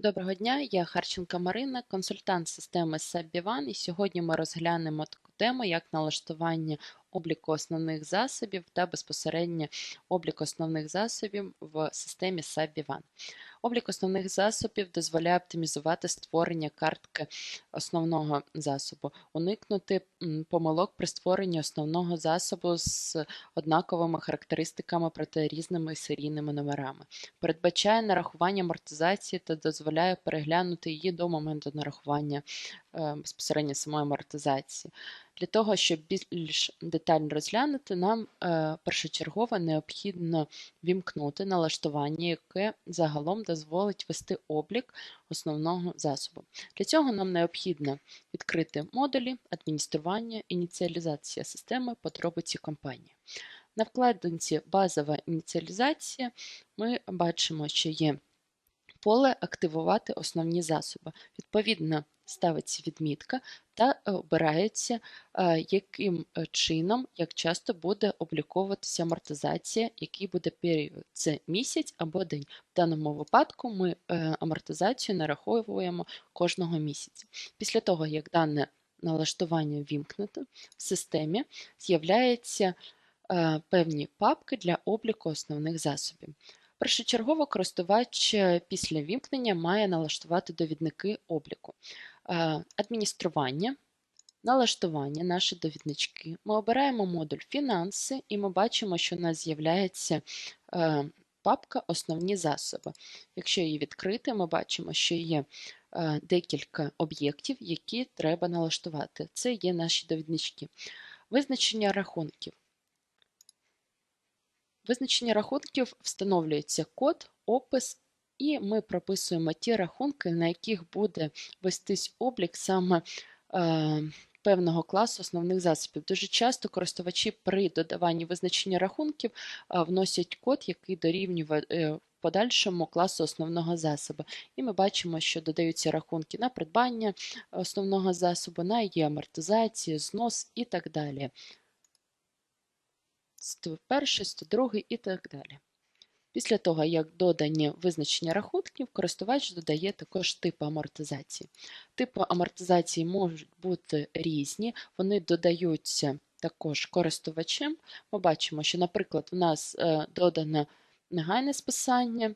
Доброго дня, я Харченка Марина, консультант системи SAP і сьогодні ми розглянемо таку тему, як налаштування обліку основних засобів та безпосередньо облік основних засобів в системі SAP Облік основних засобів дозволяє оптимізувати створення картки основного засобу, уникнути помилок при створенні основного засобу з однаковими характеристиками проти різними серійними номерами, передбачає нарахування амортизації та дозволяє переглянути її до моменту нарахування е, безпосередньо самої амортизації. Для того, щоб більш детально розглянути, нам е, першочергово необхідно вімкнути налаштування, яке загалом дозволить вести облік основного засобу. Для цього нам необхідно відкрити модулі, адміністрування, ініціалізація системи, подробиці компанії. На вкладинці Базова ініціалізація ми бачимо, що є поле Активувати основні засоби. Відповідно, ставиться відмітка та е, обирається, е, яким е, чином, як часто буде обліковуватися амортизація, який буде період. Це місяць або день. В даному випадку ми амортизацію нараховуємо кожного місяця. Після того, як дане налаштування вімкнуто, в системі з'являються певні папки для обліку основних засобів. Першочергово користувач після вімкнення має налаштувати довідники обліку. Е, адміністрування, налаштування, наші довіднички. Ми обираємо модуль фінанси, і ми бачимо, що у нас з'являється е, папка Основні засоби. Якщо її відкрити, ми бачимо, що є е, декілька об'єктів, які треба налаштувати. Це є наші довіднички. Визначення рахунків. Визначення рахунків встановлюється код, опис і ми прописуємо ті рахунки, на яких буде вестись облік саме е, певного класу основних засобів. Дуже часто користувачі при додаванні визначення рахунків е, вносять код, який дорівнює е, подальшому класу основного засобу. І ми бачимо, що додаються рахунки на придбання основного засобу, на її амортизацію, знос і так далі. 101, 102 і так далі. Після того, як додані визначення рахунків, користувач додає також типи амортизації. Типи амортизації можуть бути різні, вони додаються також користувачем. Ми бачимо, що, наприклад, у нас е, додано негайне списання, е,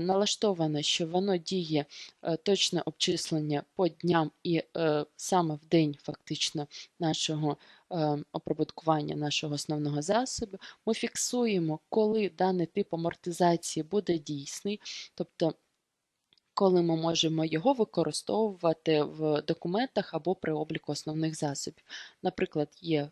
налаштоване, що воно діє е, точне обчислення по дням і саме в день фактично нашого оприбуткування нашого основного засобу. Ми фіксуємо, коли даний тип амортизації буде дійсний, тобто коли ми можемо його використовувати в документах або при обліку основних засобів. Наприклад, є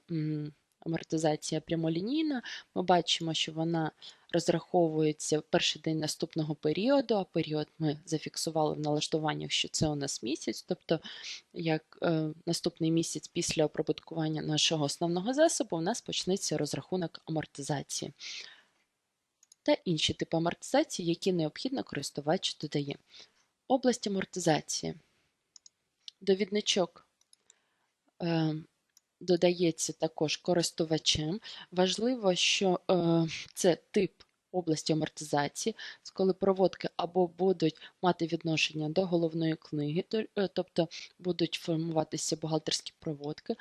амортизація прямолінійна, ми бачимо, що вона розраховується в перший день наступного періоду, а період ми зафіксували в налаштуваннях, що це у нас місяць, тобто як е, наступний місяць після оприбуткування нашого основного засобу у нас почнеться розрахунок амортизації. Та інші типи амортизації, які необхідно користувач додає. Область амортизації. Довідничок е, додається також користувачем. Важливо, що е, це тип області амортизації, коли проводки або будуть мати відношення до головної книги, е, тобто будуть формуватися бухгалтерські проводки,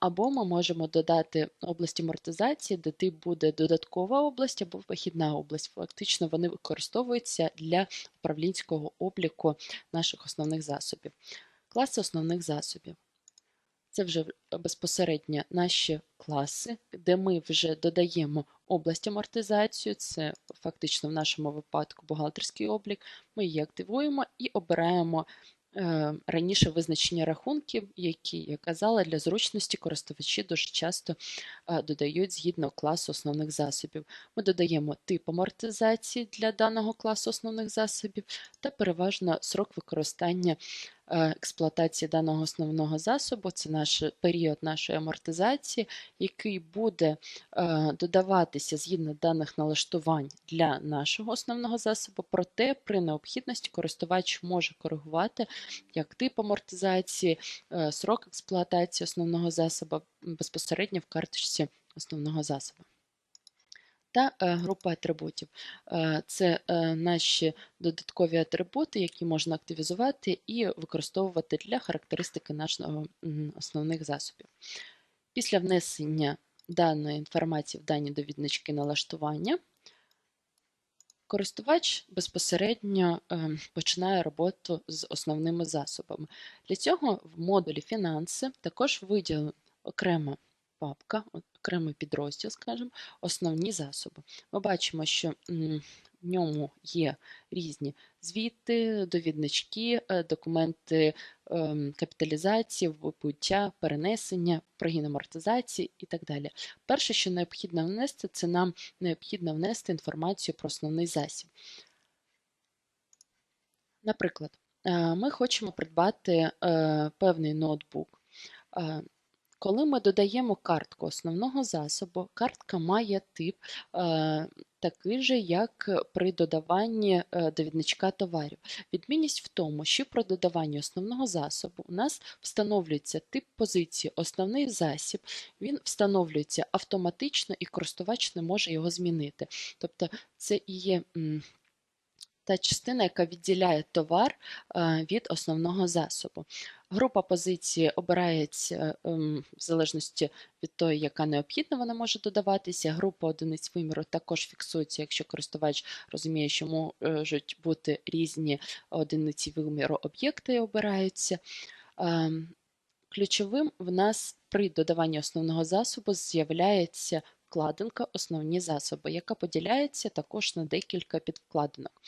або ми можемо додати область амортизації, де тип буде додаткова область або вихідна область. Фактично вони використовуються для управлінського обліку наших основних засобів. Класи основних засобів. Це вже безпосередньо наші класи, де ми вже додаємо область амортизацію, це фактично в нашому випадку бухгалтерський облік. Ми її активуємо і обираємо Е, раніше визначення рахунків, які я казала, для зручності користувачі дуже часто е, додають згідно класу основних засобів. Ми додаємо тип амортизації для даного класу основних засобів та переважно срок використання. Е, експлуатації даного основного засобу, це наш період нашої амортизації, який буде додаватися згідно даних налаштувань для нашого основного засобу, проте при необхідності користувач може коригувати як тип амортизації, е, срок експлуатації основного засобу безпосередньо в карточці основного засобу. Та е, група атрибутів. Е, Це е, наші додаткові атрибути, які можна активізувати і використовувати для характеристики нашого основних засобів. Після внесення даної інформації в дані довіднички налаштування, користувач безпосередньо починає роботу з основними засобами. Для цього в модулі фінанси також виділена окрема папка, окремий підрозділ, скажімо, основні засоби. Ми бачимо, що в ньому є різні звіти, довіднички, е, документи ем, капіталізації, вибуття, перенесення, прогін амортизації і так далі. Перше, що необхідно внести, це нам необхідно внести інформацію про основний засіб. Наприклад, е, ми хочемо придбати е, певний ноутбук. Коли ми додаємо картку основного засобу, картка має тип е, такий же, як при додаванні е, довідничка товарів. Відмінність в тому, що при додаванні основного засобу у нас встановлюється тип позиції основний засіб, він встановлюється автоматично і користувач не може його змінити. Тобто це і є та частина, яка відділяє товар е, від основного засобу. Група позиції обирається ем, в залежності від того, яка необхідна, вона може додаватися. Група одиниць виміру також фіксується, якщо користувач розуміє, що можуть бути різні одиниці виміру об'єкти і обираються. Ем, Ключовим в нас при додаванні основного засобу з'являється вкладинка Основні засоби, яка поділяється також на декілька підвкладинок.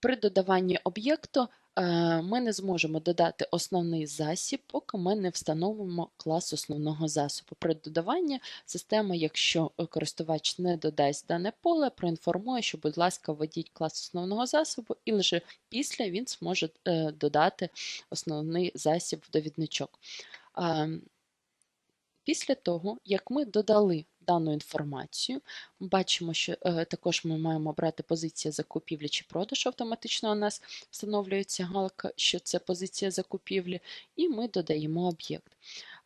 При додаванні об'єкту ми не зможемо додати основний засіб, поки ми не встановимо клас основного засобу. При додаванні система, якщо користувач не додасть дане поле, проінформує, що, будь ласка, введіть клас основного засобу, і лише після він зможе е, додати основний засіб в довідничок. Після того, як ми додали дану інформацію, ми бачимо, що е, також ми маємо обрати позиція закупівлі чи продажу. Автоматично у нас встановлюється галка, що це позиція закупівлі, і ми додаємо об'єкт.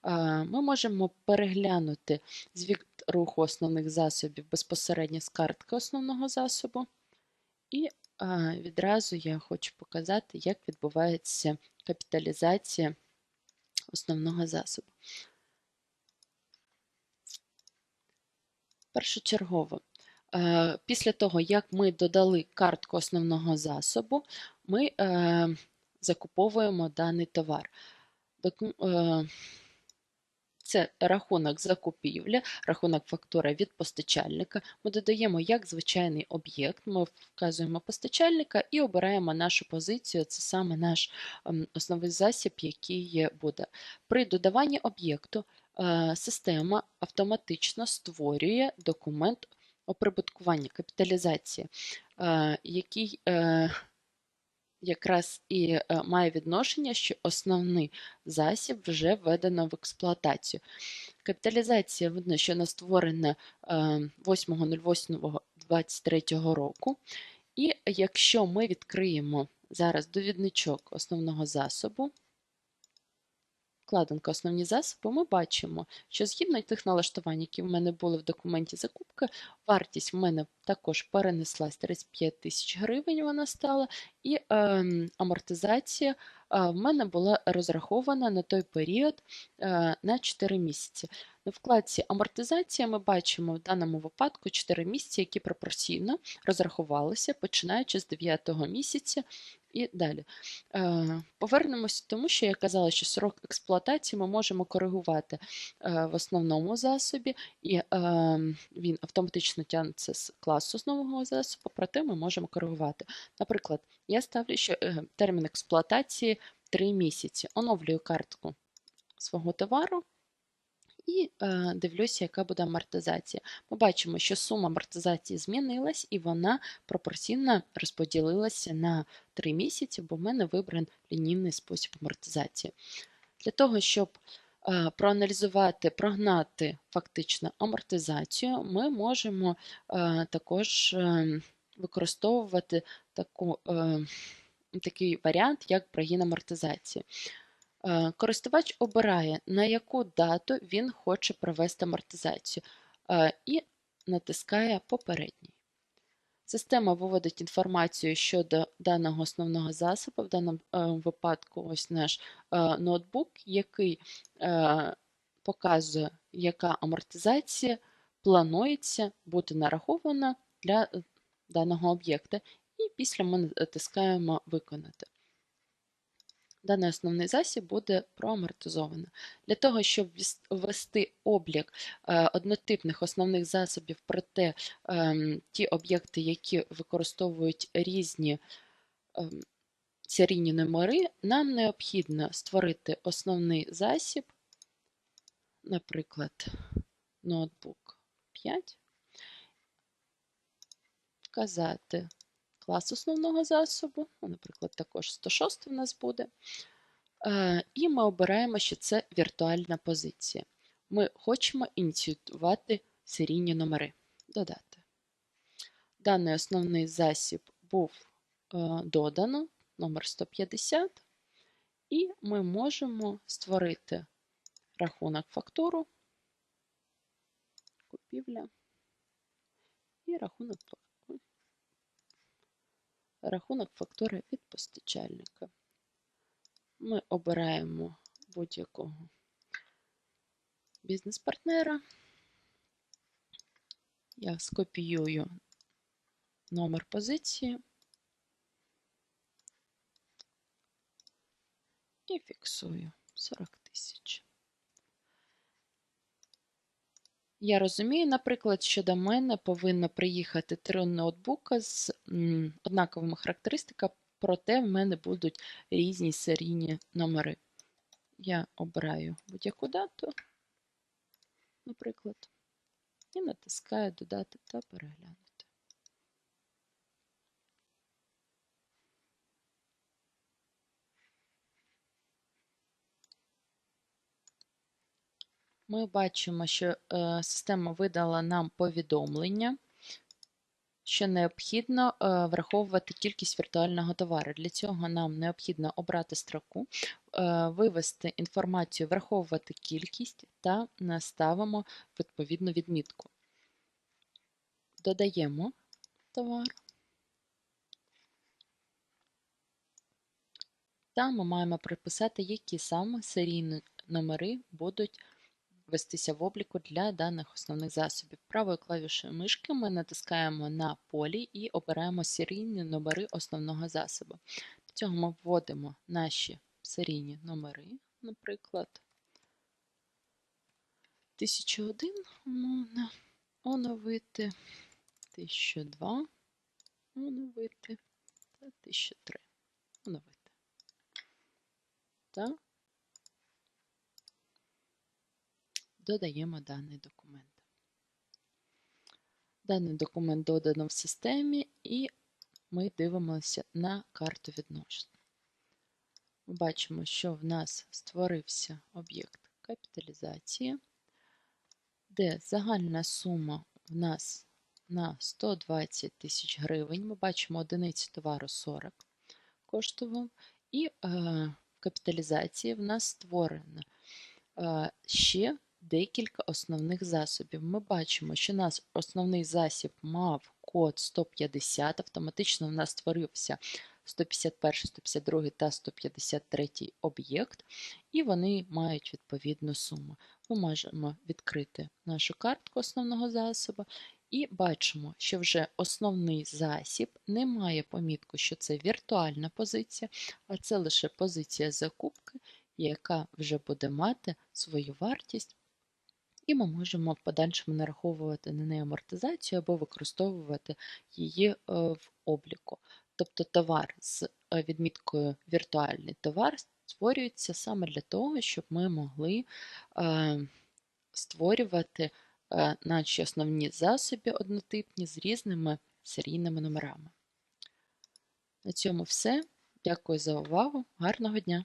Е, ми можемо переглянути звіт руху основних засобів безпосередньо з картки основного засобу. І е, відразу я хочу показати, як відбувається капіталізація основного засобу. Першочергово, е, після того, як ми додали картку основного засобу, ми е, закуповуємо даний товар. Е, це рахунок закупівлі, рахунок фактура від постачальника. Ми додаємо як звичайний об'єкт, ми вказуємо постачальника і обираємо нашу позицію. Це саме наш ем, основний засіб, який буде. При додаванні об'єкту система автоматично створює документ оприбуткування капіталізації, е, який е, якраз і має відношення, що основний засіб вже введено в експлуатацію. Капіталізація видно, що вона створена 8.08.23 року. І якщо ми відкриємо зараз довідничок основного засобу, вкладинка Основні засоби, ми бачимо, що згідно тих налаштувань, які в мене були в документі закупки, вартість в мене також перенеслась 35 тисяч гривень, вона стала, і е, амортизація в мене була розрахована на той період е, на 4 місяці. На вкладці амортизація ми бачимо в даному випадку 4 місяці, які пропорційно розрахувалися, починаючи з 9 місяця і далі. Е, повернемося тому, що я казала, що срок експлуатації ми можемо коригувати е, в основному засобі, і е, він автоматично тягнеться з класу основного засобу, проте ми можемо коригувати. Наприклад, я ставлю, що термін експлуатації 3 місяці. Оновлюю картку свого товару і е, дивлюся, яка буде амортизація. Ми бачимо, що сума амортизації змінилась, і вона пропорційно розподілилася на 3 місяці, бо в мене вибран лінійний спосіб амортизації. Для того, щоб е, проаналізувати, прогнати фактично амортизацію, ми можемо е, також е, використовувати таку, е, такий варіант, як прогін амортизації. Е, користувач обирає, на яку дату він хоче провести амортизацію. Е, і натискає Попередній. Система виводить інформацію щодо даного основного засобу, в даному е, випадку ось наш ноутбук, який показує, яка амортизація планується бути нарахована для даного об'єкта. І після ми натискаємо Виконати. Даний основний засіб буде проамортизовано. Для того, щоб ввести облік е, однотипних основних засобів, проте ем, ті об'єкти, які використовують різні ем, серійні номери, нам необхідно створити основний засіб, наприклад, ноутбук 5, вказати клас основного засобу, ну, наприклад, також 106 у нас буде. Е, І ми обираємо, що це віртуальна позиція. Ми хочемо ініціювати серійні номери. Додати. Даний основний засіб був е, додано, номер 150, і ми можемо створити рахунок фактуру, купівля і рахунок фактури рахунок фактури від постачальника. Ми обираємо будь-якого бізнес-партнера. Я скопіюю номер позиції і фіксую 40 тисяч. Я розумію, наприклад, що до мене повинно приїхати три ноутбука з однаковими характеристиками, проте в мене будуть різні серійні номери. Я обираю будь-яку дату, наприклад, і натискаю Додати та переглянути. Ми бачимо, що е, система видала нам повідомлення, що необхідно е, враховувати кількість віртуального товару. Для цього нам необхідно обрати строку, е, вивести інформацію, враховувати кількість та наставимо відповідну відмітку. Додаємо товар. Та ми маємо приписати, які саме серійні номери будуть вестися в обліку для даних основних засобів. Правою клавішою мишки ми натискаємо на полі і обираємо серійні номери основного засобу. Для цього ми вводимо наші серійні номери, наприклад, 1001 умовно, оновити, 1002 оновити та 1003 оновити. Та додаємо даний документ. Даний документ додано в системі, і ми дивимося на карту відношень. Бачимо, що в нас створився об'єкт капіталізації, де загальна сума в нас на 120 тисяч гривень. Ми бачимо одиниці товару 40 коштував, і е, капіталізації в нас створено е, ще декілька основних засобів. Ми бачимо, що у нас основний засіб мав код 150, автоматично в нас створився 151, 152 та 153 об'єкт, і вони мають відповідну суму. Ми можемо відкрити нашу картку основного засобу. І бачимо, що вже основний засіб не має помітку, що це віртуальна позиція, а це лише позиція закупки, яка вже буде мати свою вартість і ми можемо в подальшому нараховувати на неї амортизацію або використовувати її е, в обліку. Тобто товар з е, відміткою віртуальний товар створюється саме для того, щоб ми могли е, створювати наші основні засоби однотипні з різними серійними номерами. На цьому все. Дякую за увагу. Гарного дня!